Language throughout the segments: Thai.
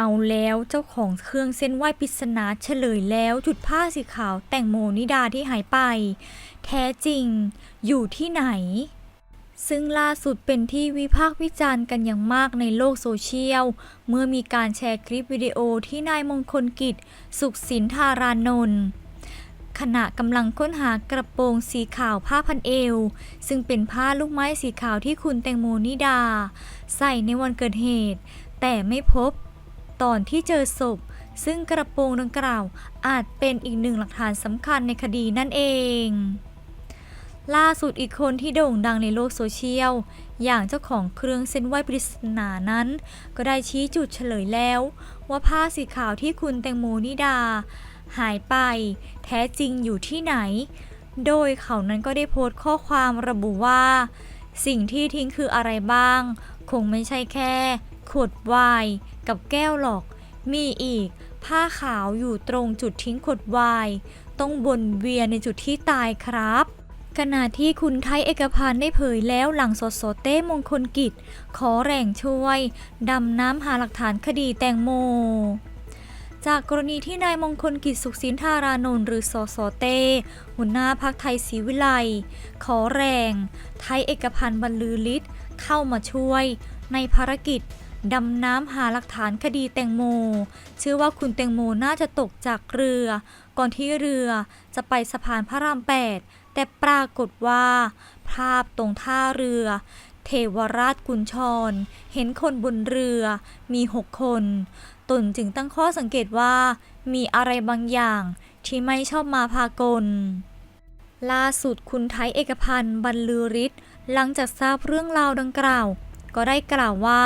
เอาแล้วเจ้าของเครื่องเส้นไหว้ปริศนาเฉลยแล้วจุดผ้าสีขาวแต่งโมนิดาที่หายไป แท้จริงอยู่ที่ไหน ซึ่งล่าสุดเป็นที่วิพากษ์วิจารณ์กันอย่างมากในโลกโซเชียล เมื่อมีการแชร์คลิปวิดีโอที่นายมงคลกิจ สุขสินธารานนท์ขณะกำลังค้นหากระโปรงสีขาวผ้าพันเอว ซึ่งเป็นผ้าลูกไม้สีขาวที่คุณแตงโมนิดา ใส่ในวันเกิดเหตุ แต่ไม่พบ ตอนที่เจอศพ ซึ่งกระโปรงดังกล่าวอาจเป็นอีกหนึ่งหลักฐานสำคัญในคดีนั่นเอง ล่าสุดอีกคนที่โด่งดังในโลกโซเชียล อย่างเจ้าของเครื่องเส้นไหวปริศนานั้น ก็ได้ชี้จุดเฉลยแล้ว ว่าผ้าสีขาวที่คุณแตงโมนิดา หายไป แท้จริงอยู่ที่ไหน โดยเขานั้นก็ได้โพสต์ข้อความระบุว่า สิ่งที่ทิ้งคืออะไรบ้าง คงไม่ใช่แค่ขวดไวน์ กับแก้วหรอก มีอีก ผ้าขาวอยู่ตรงจุดทิ้งขวดวน์ต้องวนเวียนในจุดที่ตายครับขณะที่คุณไทยเอกพันธ์ได้เผยแล้วหลังสดสดเต้มงคลกิจ ขอแรงช่วย ดำน้ำหาหลักฐานคดีแตงโม จากกรณีที่นายมงคลกิจสุขสินธารานนท์หรือสสเต้หัวหน้าพักไทยศรีวิไลขอแรง ไทยเอกพันธ์บรรลือฤทธิ์เข้ามาช่วย ในภารกิจ ดำน้ำหาหลักฐานคดีแตงโม เชื่อว่าคุณแตงโมน่าจะตกจากเรือ ก่อนที่เรือจะไปสะพานพระราม8แต่ปรากฏว่า ภาพตรงท่าเรือ เทวราชกุญชร เห็นคนบนเรือมีหกคน ตนจึงตั้งข้อสังเกตว่า มีอะไรบางอย่างที่ไม่ชอบมาพากล ล่าสุดคุณไทยเอกพันธ์บรรลือฤทธิ์หลังจากทราบเรื่องราวดังกล่าว ก็ได้กล่าวว่า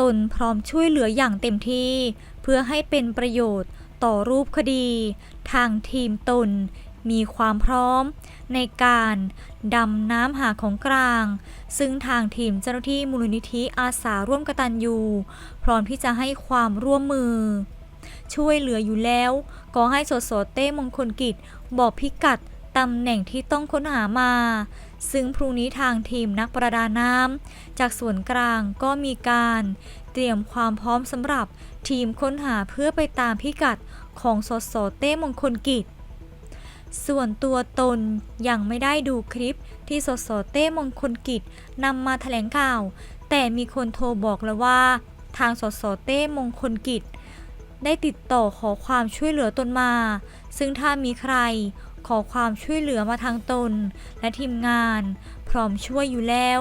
ตนพร้อมช่วยเหลืออย่างเต็มที่ เพื่อให้เป็นประโยชน์ต่อรูปคดี ทางทีมตน มีความพร้อม ในการดำน้ำหาของกลาง ซึ่งทางทีมเจ้าหน้าที่มูลนิธิอาสาร่วมกตันยูพร้อมที่จะให้ความร่วมมือ ช่วยเหลืออยู่แล้ว ก็ให้สสเต้มงคลกิจ บอกพิกัดตำแหน่งที่ต้องค้นหามา ซึ่งพรุ่งนี้ทางทีมนักประดาน้ำจากส่วนกลางก็มีการเตรียมความพร้อมสำหรับทีมค้นหาเพื่อไปตามพิกัดของสสเต้มงคลกิจ ส่วนตัวตนยังไม่ได้ดูคลิปที่สสเต้มงคลกิจนำมาแถลงข่าว แต่มีคนโทรบอกแล้วว่า ทางสสเต้มงคลกิจ ได้ติดต่อขอความช่วยเหลือตนมา ซึ่งถ้ามีใคร ขอความช่วยเหลือมาทางตน และทีมงาน พร้อมช่วยอยู่แล้ว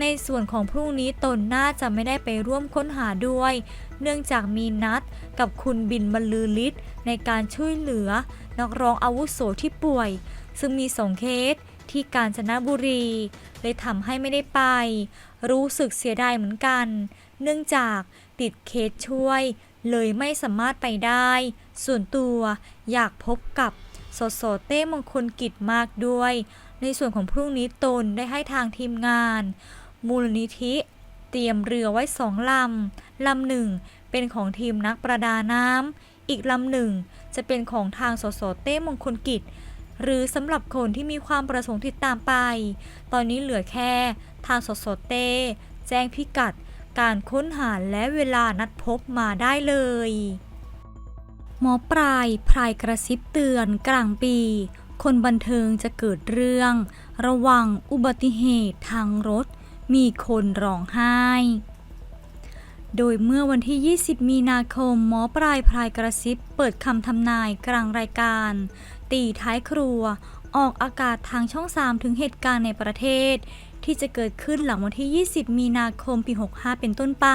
ในส่วนของพรุ่งนี้ตนน่าจะไม่ได้ไปร่วมค้นหาด้วย เนื่องจากมีนัดกับคุณบินบรรลือฤทธิ์ในการช่วยเหลือ นักร้องอาวุโสที่ป่วย ซึ่งมีสองเคสที่กาญจนบุรี เลยทำให้ไม่ได้ไป รู้สึกเสียดายเหมือนกัน เนื่องจากติดเคสช่วย เลยไม่สามารถไปได้ ส่วนตัวอยากพบกับ สสเต้มงคลกิจมากด้วย ในส่วนของพรุ่งนี้ตนได้ให้ทางทีมงาน มูลนิธิ เตรียมเรือไว้สองลำ ลำหนึ่งเป็นของทีมนักประดาน้ำ อีกลำหนึ่งจะเป็นของทางสสเต้มงคลกิจ หรือสำหรับคนที่มีความประสงค์ติดตามไป ตอนนี้เหลือแค่ทางสสเต้แจ้งพิกัดการค้นหาและเวลานัดพบมาได้เลย หมอปลายพรายกระซิบเตือนกลางปี คนบันเทิงจะเกิดเรื่อง ระวังอุบัติเหตุทางรถ มีคนร้องไห้ โดยเมื่อวันที่ 20 มีนาคม หมอปลายพรายกระซิบเปิดคำทำนายกลางรายการ ตีท้ายครัว ออกอากาศทางช่อง 3 ถึงเหตุการณ์ในประเทศ ที่จะเกิดขึ้นหลังวันที่ 20 มีนาคมปี 65 เป็นต้นไป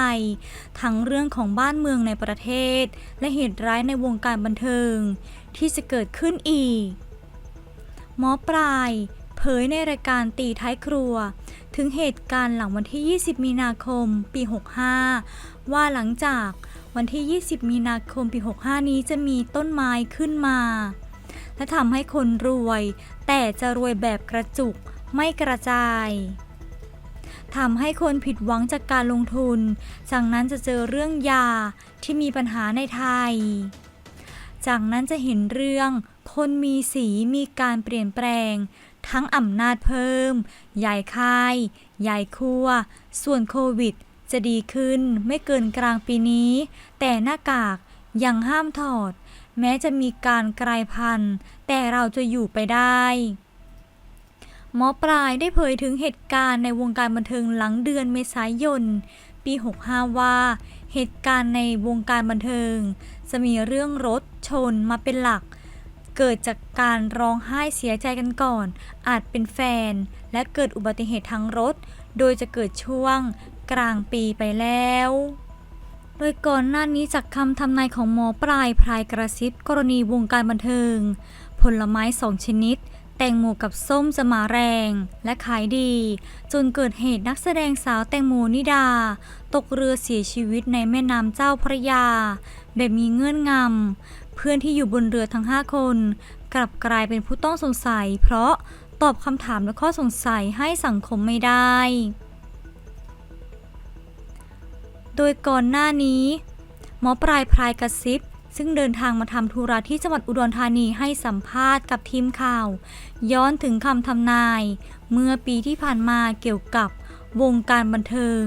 ทั้งเรื่องของบ้านเมืองในประเทศ และเหตุร้ายในวงการบันเทิง ที่จะเกิดขึ้นอีก หมอปลายเผยในรายการตีท้ายครัว ถึงเหตุการณ์หลังวันที่ 20 มีนาคม ปี 65 ว่าหลังจากวันที่ 20 มีนาคม ปี 65 นี้จะมีต้นไม้ขึ้นมา และทำให้คนรวย แต่จะรวยแบบกระจุกไม่กระจาย ทำให้คนผิดหวังจากการลงทุน จากนั้นจะเจอเรื่องยาที่มีปัญหาในไทย จากนั้นจะเห็นเรื่อง คนมีสีมีการเปลี่ยนแปลง ทั้งอำนาจเพิ่ม ใหญ่ค่าย ใหญ่ครัว ส่วนโควิด จะดีขึ้นไม่เกินกลางปีนี้ แต่หน้ากากยังห้ามถอด แม้จะมีการกลายพันธุ์ แต่เราจะอยู่ไปได้ หมอปลายได้เผยถึงเหตุการณ์ในวงการบันเทิงหลังเดือนเมษายน ปี 65 ว่า เหตุการณ์ในวงการบันเทิง จะมีเรื่องรถชนมาเป็นหลัก เกิดจากการร้องไห้เสียใจกันก่อน อาจเป็นแฟน และเกิดอุบัติเหตุทางรถ โดยจะเกิดช่วงกลางปีไปแล้วโดยก่อนหน้านี้จากคำทำนายของหมอปลายพรายกระซิบกรณีวงการบันเทิง ผลไม้สองชนิด งโมกับส้มจะมาแรงและขายดี จนเกิดเหตุนักแสดงสาวแตงโมนิดา ตกเรือเสียชีวิตในแม่น้ำเจ้าพระยา แบบมีเงื่อนงำ เพื่อนที่อยู่บนเรือทั้ง 5 คน กลับกลายเป็นผู้ต้องสงสัย เพราะตอบคำถามและข้อสงสัยให้สังคมไม่ได้ โดยก่อนหน้านี้หมอปลายพรายกระซิบ ซึ่งเดินทางมาทำธุระที่จังหวัดอุดรธานีให้สัมภาษณ์กับทีมข่าว ย้อนถึงคำทำนาย เมื่อปีที่ผ่านมาเกี่ยวกับวงการบันเทิง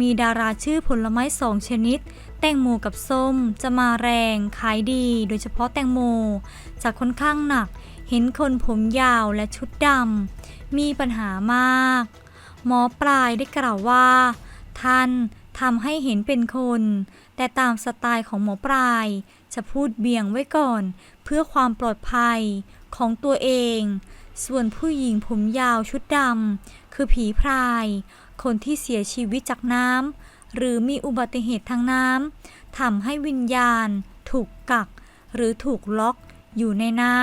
มีดาราชื่อผลไม้สองชนิด แตงโมกับส้ม จะมาแรงขายดี โดยเฉพาะแตงโม จะค่อนข้างหนัก เห็นคนผมยาวและชุดดำมีปัญหามาก หมอปลายได้กล่าวว่า ท่านทำให้เห็นเป็นคน แต่ตามสไตล์ของหมอปลาย จะพูดเบี่ยงไว้ก่อน เพื่อความปลอดภัยของตัวเอง ส่วนผู้หญิงผมยาวชุดดำคือผีพราย คนที่เสียชีวิตจากน้ำหรือมีอุบัติเหตุทางน้ำทำให้วิญญาณ ถูกกัก หรือถูกล็อกอยู่ในน้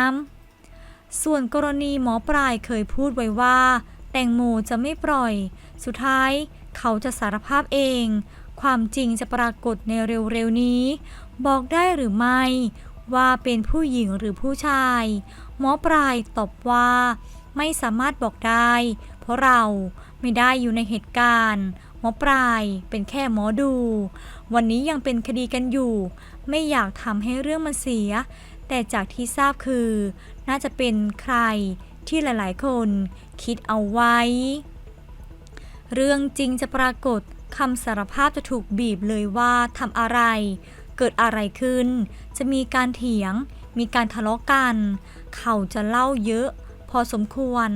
ำส่วนกรณีหมอปลายเคยพูดไว้ว่า แตงโมจะไม่ปล่อย สุดท้ายเขาจะสารภาพเอง ความจริงจะปรากฏในเร็วๆนี้ บอกได้หรือไม่ ว่าเป็นผู้หญิงหรือผู้ชาย หมอปลายตอบว่า ไม่สามารถบอกได้ เพราะเราไม่ได้อยู่ในเหตุการณ์หมอปลายเป็นแค่หมอดู วันนี้ยังเป็นคดีกันอยู่ ไม่อยากทำให้เรื่องมันเสีย แต่จากที่ทราบคือ น่าจะเป็นใครที่หลายๆ คนคิดเอาไว้ เรื่องจริงจะปรากฏ คำสารภาพจะถูกบีบเลยว่าทำอะไร เกิดอะไรขึ้น จะมีการเถียง มีการทะเลาะกัน เขาจะเล่าเยอะ พอสมควร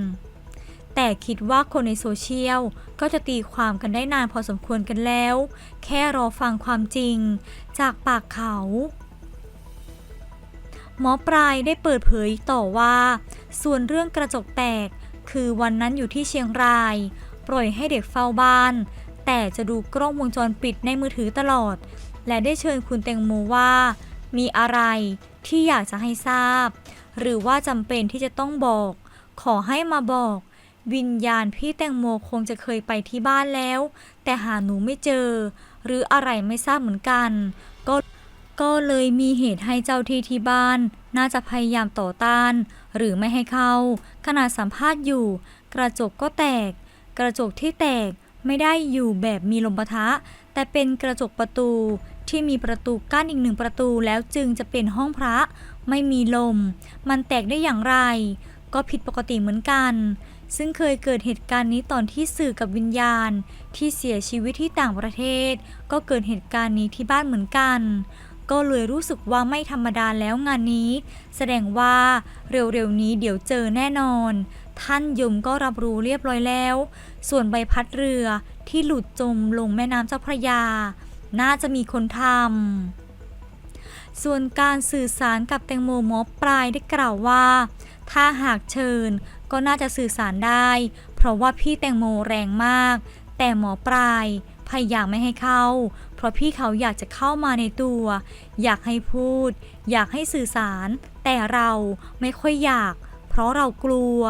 แต่คิดว่าคนในโซเชียลก็จะตีความกันได้นานพอสมควรกันแล้ว แค่รอฟังความจริง จากปากเขาหมอปลายได้เปิดเผยต่อว่า ส่วนเรื่องกระจกแตกคือวันนั้นอยู่ที่เชียงราย ปล่อยให้เด็กเฝ้าบ้าน แต่จะดูกล้องวงจรปิดในมือถือตลอด และได้เชิญคุณแตงโมว่า มีอะไรที่อยากจะให้ทราบ หรือว่าจำเป็นที่จะต้องบอก ขอให้มาบอก วิญญาณพี่แตงโมคงจะเคยไปที่บ้านแล้ว แต่หาหนูไม่เจอ หรืออะไรไม่ทราบเหมือนกัน ก็ก็เลยมีเหตุให้เจ้าที่ที่บ้าน น่าจะพยายามต่อต้าน หรือไม่ให้เข้าขณะสัมภาษณ์อยู่ กระจกก็แตก กระจกที่แตก ไม่ได้อยู่แบบมีลมปะทะ แต่เป็นกระจกประตูที่มีประตูกั้นอีกหนึ่งประตูแล้วจึงจะเป็นห้องพระ ไม่มีลม มันแตกได้อย่างไร ก็ผิดปกติเหมือนกัน ซึ่งเคยเกิดเหตุการณ์นี้ตอนที่สื่อกับวิญญาณ ที่เสียชีวิตที่ต่างประเทศ ก็เกิดเหตุการณ์นี้ที่บ้านเหมือนกัน ก็เลยรู้สึกว่าไม่ธรรมดาแล้วงานนี้ แสดงว่าเร็วๆนี้เดี๋ยวเจอแน่นอน ท่านยมก็รับรู้เรียบร้อยแล้ว ส่วนใบพัดเรือที่หลุดจมลงแม่น้ำเจ้าพระยา น่าจะมีคนทำ ส่วนการสื่อสารกับแตงโมหมอปลายได้กล่าวว่า ถ้าหากเชิญก็น่าจะสื่อสารได้ เพราะว่าพี่แตงโมแรงมาก แต่หมอปลายพยายามไม่ให้เข้า เพราะพี่เขาอยากจะเข้ามาในตัว อยากให้พูด อยากให้สื่อสาร แต่เราไม่ค่อยอยาก เพราะเรากลัว